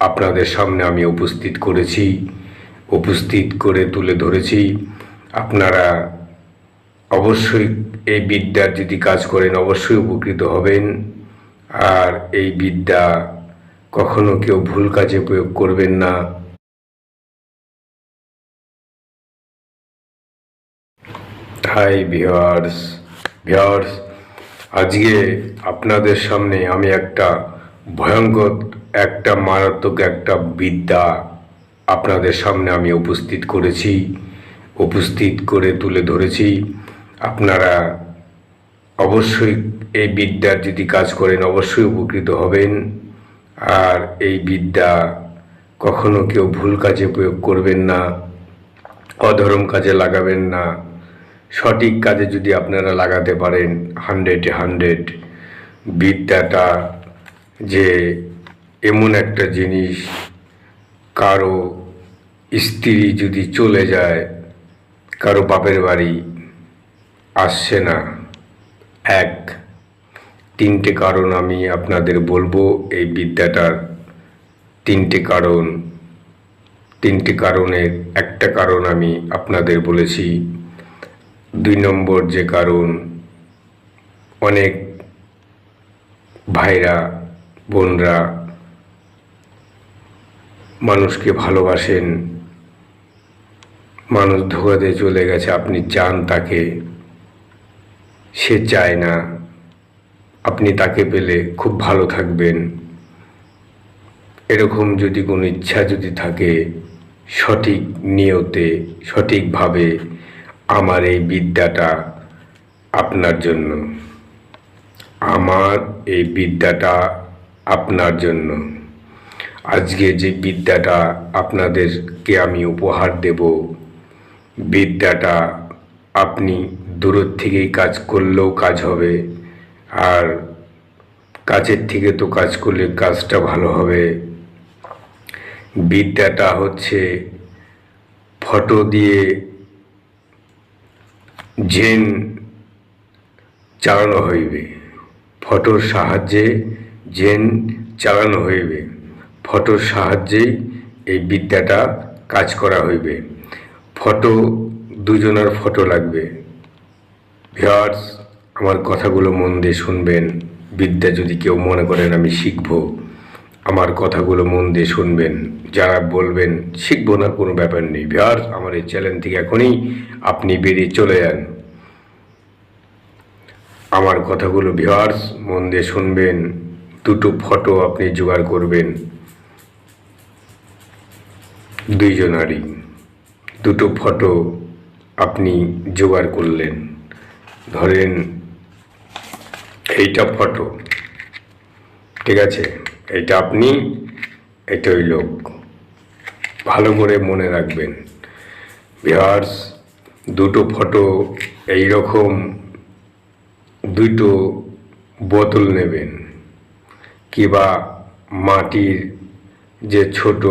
আপনাদের সামনে আমি উপস্থিত করেছি, উপস্থিত করে তুলে ধরেছি। আপনারা অবশ্যই এই বিদ্যার যদি কাজ করেন, অবশ্যই উপকৃত হবেন। আর এই বিদ্যা কখনো কেউ ভুল কাজে প্রয়োগ করবেন না। হাই ভিওয়ার্স ভিওয়ার্স আজকে আপনাদের সামনে আমি একটা ভয়ঙ্কর একটা মারাত্মক একটা বিদ্যা আপনাদের সামনে আমি উপস্থিত করেছি, উপস্থিত করে তুলে ধরেছি। আপনারা অবশ্যই এই বিদ্যার যদি কাজ করেন, অবশ্যই উপকৃত হবেন। আর এই বিদ্যা কখনো কেউ ভুল কাজে প্রয়োগ করবেন না, অধর্ম কাজে লাগাবেন না। সঠিক কাজে যদি আপনারা লাগাতে পারেন হান্ড্রেডে হান্ড্রেড বিদ্যাটা যে এমন একটা জিনিস কারও স্ত্রী যদি চলে যায়, কারও বাপের বাড়ি আসছে না। এক, তিনটে কারণ আমি আপনাদের বলব এই বিদ্যাটার। তিনটে কারণ, তিনটি কারণের একটা কারণ আমি আপনাদের বলেছি। দুই নম্বর যে কারণ, অনেক ভাইরা, বোনরা মানুষকে ভালোবাসেন। মানুষ দিয়ে চলে গেছে, আপনি চান তাকে। সে চায় না। আপনি তাকে পেলে খুব ভালো থাকবেন। এরকম যদি কোনো ইচ্ছা যদি থাকে, সঠিক নিয়তে, সঠিকভাবে আমার এই বিদ্যাটা আপনার জন্য। আমার এই বিদ্যাটা আপনার জন্য। আজকে যে বিদ্যাটা আপনাদেরকে আমি উপহার দেব, বিদ্যাটা আপনি দূরের থেকেই কাজ করলেও কাজ হবে আর কাছের থেকে তো কাজ করলে কাজটা ভালো হবে। বিদ্যাটা হচ্ছে ফটো দিয়ে জেন চালানো হইবে। ফটোর সাহায্যে জেন চালানো হইবে। ফটোর সাহায্যেই এই বিদ্যাটা কাজ করা হইবে। ফটো, দুজনের ফটো লাগবে। ভিওয়ার্স আমার কথাগুলো মন দিয়ে শুনবেন। বিদ্যা যদি কেউ মনে করেন আমি শিখব, আমার কথাগুলো মন দিয়ে শুনবেন। যারা বলবেন, শিখব না, কোনো ব্যাপার নেই। ভিওয়ার্স আমার এই চ্যানেল থেকে এখনই আপনি বেরিয়ে চলে যান। আমার কথাগুলো ভিওয়ার্স মন দিয়ে শুনবেন। দুটো ফটো আপনি জোগাড় করবেন। দুইজনারই দুটো ফটো আপনি জোগাড় করলেন। ধরেন এইটা ফটো, ঠিক আছে? এটা আপনি এটা ওই লোক। ভালো করে মনে রাখবেন। ভিওয়ার্স দুটো ফটো এই রকম দুটো বোতল নেবেন। কিবা মাটির যে ছোট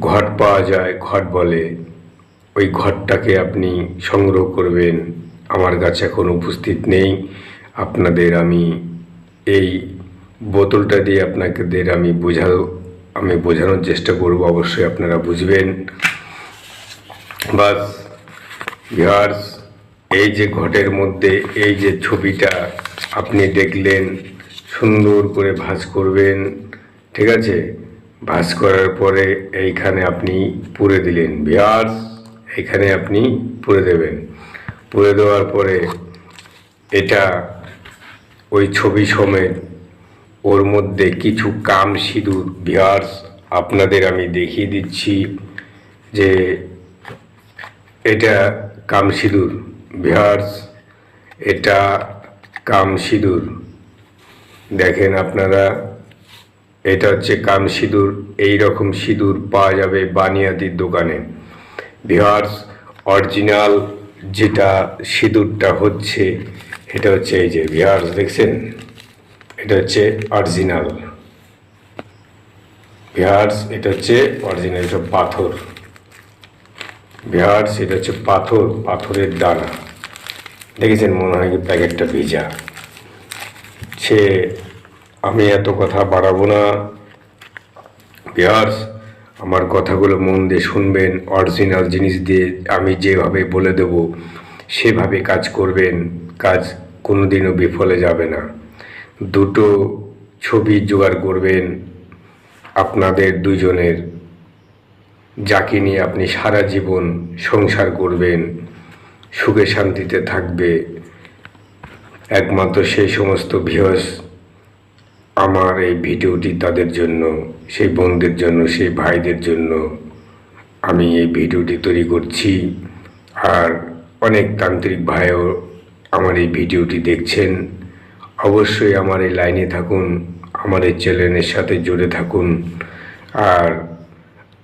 ঘট পাওয়া যায়, ঘট বলে। ওই ঘটটাকে আপনি সংগ্রহ করবেন। আমার কাছে এখন উপস্থিত নেই। আপনাদের আমি এই বোতলটা দিয়ে আপনাদের আমি বোঝা, আমি বোঝানোর চেষ্টা করব, অবশ্যই আপনারা বুঝবেন। বাস, ভিউয়ার্স, এই যে ঘটের মধ্যে, এই যে ছবিটা আপনি দেখলেন, সুন্দর করে ভাঁজ করবেন, ঠিক আছে? ভাঁজ করার পরে এইখানে আপনি পুরে দিলেন। ভিউয়ার্স এখানে আপনি পুরে দেবেন। পুরে দেওয়ার পরে এটা ওই ছবি সমেত ওর মধ্যে কিছু কাম সিঁদুর ভিয়ার্স আপনাদের আমি দেখিয়ে দিচ্ছি যে এটা কাম সিঁদুর ভিয়ার্স এটা কাম সিঁদুর। দেখেন আপনারা এটা হচ্ছে কাম সিঁদুর। এই রকম সিঁদুর পাওয়া যাবে বানিয়াদির দোকানে। ভিওয়ার্স অরিজিনাল যেটা সিঁদুরটা হচ্ছে, এটা হচ্ছে এই যে ভিওয়ার্স দেখছেন? এটা হচ্ছে অরিজিনাল। ভিওয়ার্স এটা হচ্ছে অরিজিনাল, এটা পাথর। ভিওয়ার্স এটা হচ্ছে পাথর, পাথরের দানা। দেখেছেন মনে হয় কি প্যাকেটটা ভিজা? সে আমি এত কথা বাড়াবো না। ভিউয়ার্স আমার কথাগুলো মন দিয়ে শুনবেন অরিজিনাল জিনিস দিয়ে আমি যেভাবে বলে দেব, সেভাবে কাজ করবেন, কাজ কোনোদিনও বিফলে যাবে না। দুটো ছবি জোগাড় করবেন আপনাদের দুজনের, যাকে নিয়ে আপনি সারা জীবন সংসার করবেন, সুখে শান্তিতে থাকবে। একমাত্র সেই সমস্ত ভিউয়ার্স আমার এই ভিডিওটি তাদের জন্য, সেই বোনদের জন্য, সেই ভাইদের জন্য আমি এই ভিডিওটি তৈরি করছি। আর অনেক তান্ত্রিক ভাইও আমার এই ভিডিওটি দেখছেন। অবশ্যই আমার এই লাইনে থাকুন, আমার এই চ্যানেলের সাথে জুড়ে থাকুন। আর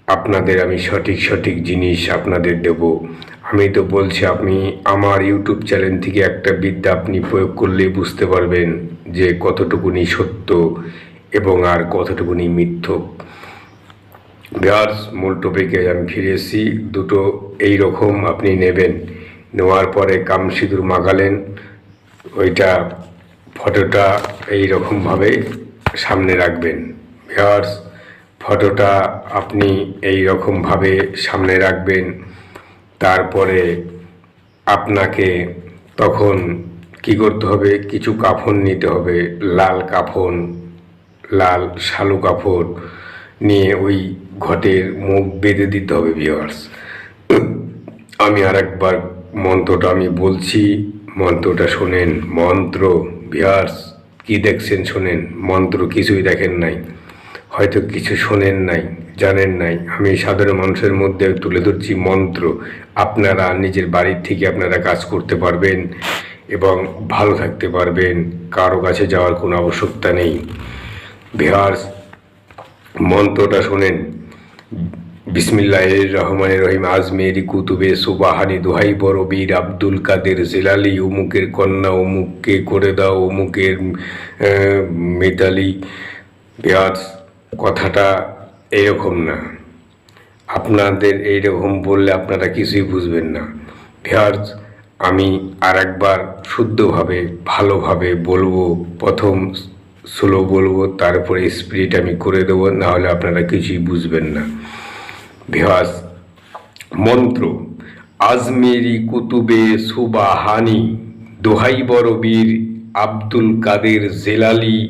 আপনাদের আমি সঠিক সঠিক জিনিস আপনাদের দেব। আমি তো বলছি, আপনি আমার ইউটিউব চ্যানেল থেকে একটা বিদ্যা আপনি প্রয়োগ করলেই বুঝতে পারবেন। যে কতটুকুনি সত্য এবং আর কতটুকুনি মিথ্যক ভিউয়ার্স মূল টপিকে আমি ফিরে এসেছি। দুটো এই রকম আপনি নেবেন। নেওয়ার পরে কাম সিঁদুর মাগালেন ওইটা ফটোটা এই রকমভাবে সামনে রাখবেন। ভিউয়ার্স ফটোটা আপনি এই রকমভাবে সামনে রাখবেন। তারপরে আপনাকে তখন কি করতে হবে? কিছু কাফন নিতে হবে। লাল কাফন, লাল শালু কাপড় নিয়ে ওই ঘটের মুখ বেঁধে দিতে হবে ভিওয়ার্স আমি আর একবার মন্ত্রটা আমি বলছি। মন্ত্রটা শোনেন। মন্ত্র ভিওয়ার্স কি দেখছেন শোনেন? মন্ত্র কিছুই দেখেন নাই। হয়তো কিছু শোনেন নাই, জানেন নাই। আমি সাধারণ মানুষের মধ্যে তুলে ধরছি মন্ত্র। আপনারা নিজের বাড়ির থেকে আপনারা কাজ করতে পারবেন। এবং ভালো থাকতে পারবেন। কারও কাছে যাওয়ার কোনো আবশ্যকতা নেই। বিহার, মন্ত্রটা শোনেন। বিসমিল্লাহ রহমানের রহিম, আজমেরি কুতুবে সুবাহানি দোহাই বড় বীর আব্দুল কাদের জেলালি অমুকের কন্যা অমুককে করে দাও অমুকের মিতালি। বিহার, কথাটা এরকম না। আপনাদের এইরকম বললে আপনারা কিছুই বুঝবেন না। ভিয়ার্স আমি আর একবার শুদ্ধভাবে, ভালোভাবে বলব, প্রথম স্লো বলব, তারপরে স্পিরিট আমি করে দেবো, নাহলে আপনারা কিছুই বুঝবেন না। ভিয়ার্স মন্ত্র, আজমেরি কুতুবে সুবাহানি, দোহাই বড় বীর আব্দুল কাদের জেলালি,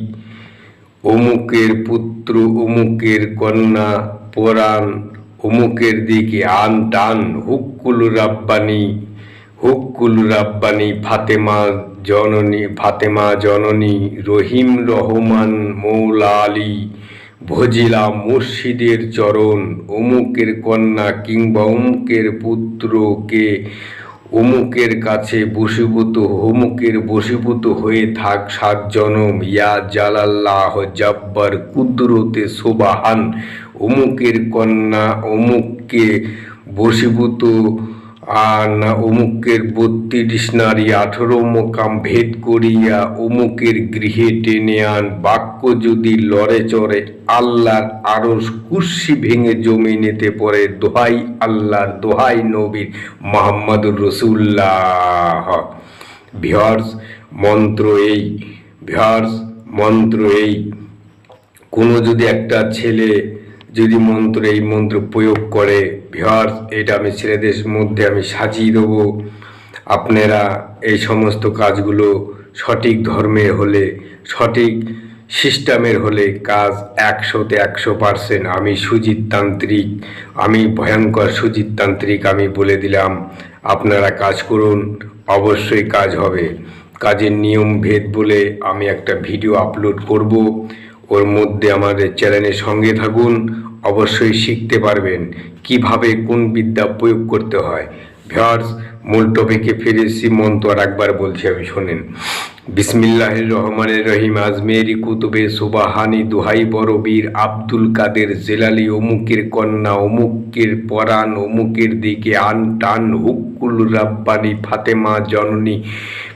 অমুকের পুত্র, অমুকের কন্যা, পরাণ, অমুকের দিকে আন টান, হুক্কুল রাব্বানি হুক্কুল রাব্বানি ফাতেমা জননী ফাতেমা জননী, রহিম রহমান মৌলা আলী ভজিলাম মুর্শিদের চরণ, অমুকের কন্যা কিংবা অমুকের পুত্রকে অমুকের কাছে বশীভূত, অমুকের বশীভূত হয়ে থাক সাত জনম। ইয়া জালাল্লাহ জব্বার কুদরতে সোবাহান। অমুকের কন্যা অমুককে বশীভূত আর না অমুকের বত্রিশ নারী আঠেরো মোকাম ভেদ করিয়া অমুকের গৃহে টেনে আন। বাক্য যদি লড়ে চড়ে, আল্লাহর আরস কুর্সি ভেঙে জমি জমিনেতে পড়ে। দোহাই আল্লাহর, দোহাই নবীর মোহাম্মদুর রসুল্লাহ ভিয়ার্স মন্ত্র এই ভিয়ার্স মন্ত্র এই। কোনো যদি একটা ছেলে যদি মন্ত্র এই মন্ত্র প্রয়োগ করে ভিয়ার্স এটা আমি ছেলেদের মধ্যে আমি সাজিয়ে দেবো। আপনারা এই সমস্ত কাজগুলো সঠিক ধর্মের হলে, সঠিক সিস্টেমের হলে কাজ একশোতে একশো পার্সেন্ট। আমি সুজিত তান্ত্রিক আমি ভয়ঙ্কর সুজিত তান্ত্রিক আমি বলে দিলাম, আপনারা কাজ করুন, অবশ্যই কাজ হবে। কাজের নিয়ম ভেদ বলে আমি একটা ভিডিও আপলোড করব। ওর মধ্যে আমাদের চ্যানেলের সঙ্গে থাকুন, অবশ্যই শিখতে পারবেন কীভাবে কোন বিদ্যা প্রয়োগ করতে হয়। ভিওর্স মূল টপিকে ফিরে এসেছি মন্ত্র আর একবার বলছি, আমি শোনেন। বিসমিল্লাহ রহমানের রহিম। আজমেরি কুতুবে সুবাহানি দুহাই বড় বীর আব্দুল কাদের জেলালি, অমুকের কন্যা, অমুকের পরাণ, অমুকের দিকে আন টান হুক্কুল রাব্বানি, ফাতেমা জননী,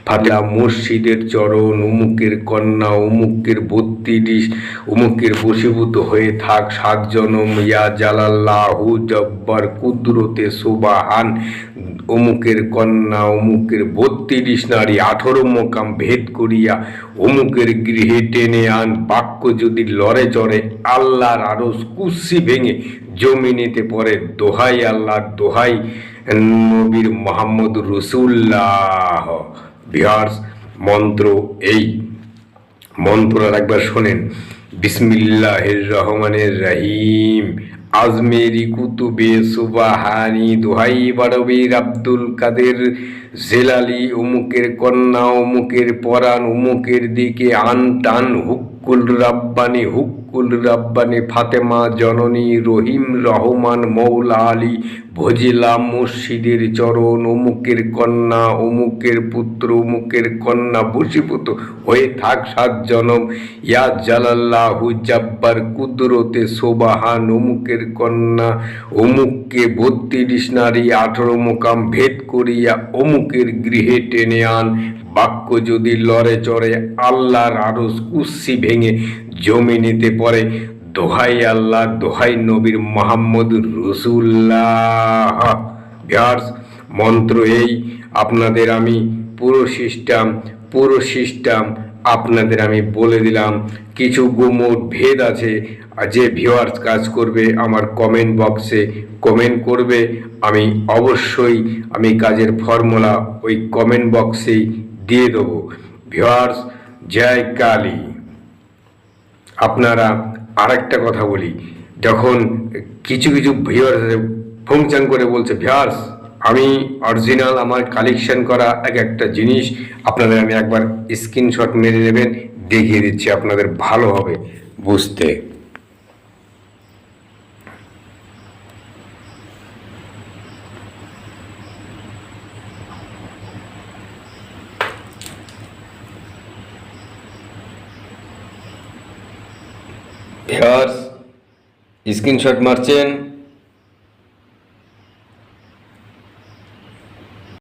ফাতেমা মসজিদের চরণ, অমুকের কন্যা, অমুকের বত্রিশ, অমুকের বশীভূত হয়ে থাক সাত জনম, ইয়া জালাল্লাহু জব্বার কুদরতে সুবাহান, অমুকের কন্যা, অমুকের বত্রিশ নারী, আঠেরো মোকাম ভেদ করিয়া অমুকের গৃহে টেনে আন, বাক্য যদি লড়ে চড়ে, আল্লাহর আরও কুসি ভেঙে জমিনেতে পড়ে, দোহাই আল্লাহ, দোহাই নবীর মোহাম্মদ রসুল্লাহ। বিহার্স মন্ত্র এই। মন্ত্র আর একবার শোনেন। বিসমিল্লাহির রহমানের রহিম। আজমেরি, কুতুবে, সুবাহানি, দোহাই, বারবির, আব্দুল কাদের, জেলালি, উমুকের কন্যা, উমুকের পরাণ, উমুকের দিকে আন টান হুক্কুল রাব্বানি হুক্কুল রাব্বানি, ফাতেমা জননী, রহিম রহমান মৌলা আলী, ভজিলা মসজিদের চরণ অমুকের কন্যা অমুকের পুত্র অমুকের কন্যা বসীভূত হয়ে থাক সাত জনম। ইয়া জালাল্লাহু জাব্বার কুদরতে সোবাহান অমুকের কন্যা অমুককে বত্রিশ নারী আঠারো মোকাম ভেদ করিয়া অমুকের গৃহে টেনে আন। বাক্য যদি লড়ে চড়ে আল্লাহর আরও কুস্সি ভেঙে জমিনেতে পড়ে, দোহাই আল্লাহ, দোহাই নবীর মোহাম্মদ রসুল্লাহ মন্ত্র এই, আপনাদের আমি পুরো সিস্টেম পুরো সিস্টেম আপনাদের আমি বলে দিলাম। কিছু গুমোট ভেদ আছে যে ভিউয়ার্স কাজ করবে আমার কমেন্ট বক্সে কমেন্ট করবে। আমি অবশ্যই, আমি কাজের ফর্মুলা ওই কমেন্ট বক্সেই দিয়ে দেবো। ভিওয়ার্স জয় কালী। আপনারা আরেকটা কথা বলি। যখন কিছু কিছু ভিউয়ার ফংচান করে বলছে, ভিউয়ার্স, আমি অরিজিনাল আমার কালেকশন করা এক একটা জিনিস আপনাদের আমি একবার স্ক্রিনশট মেরে নেবেন দেখিয়ে দিচ্ছি, আপনাদের ভালো হবে বুঝতে। ভিউয়ার্স স্ক্রিনশট মারছেন।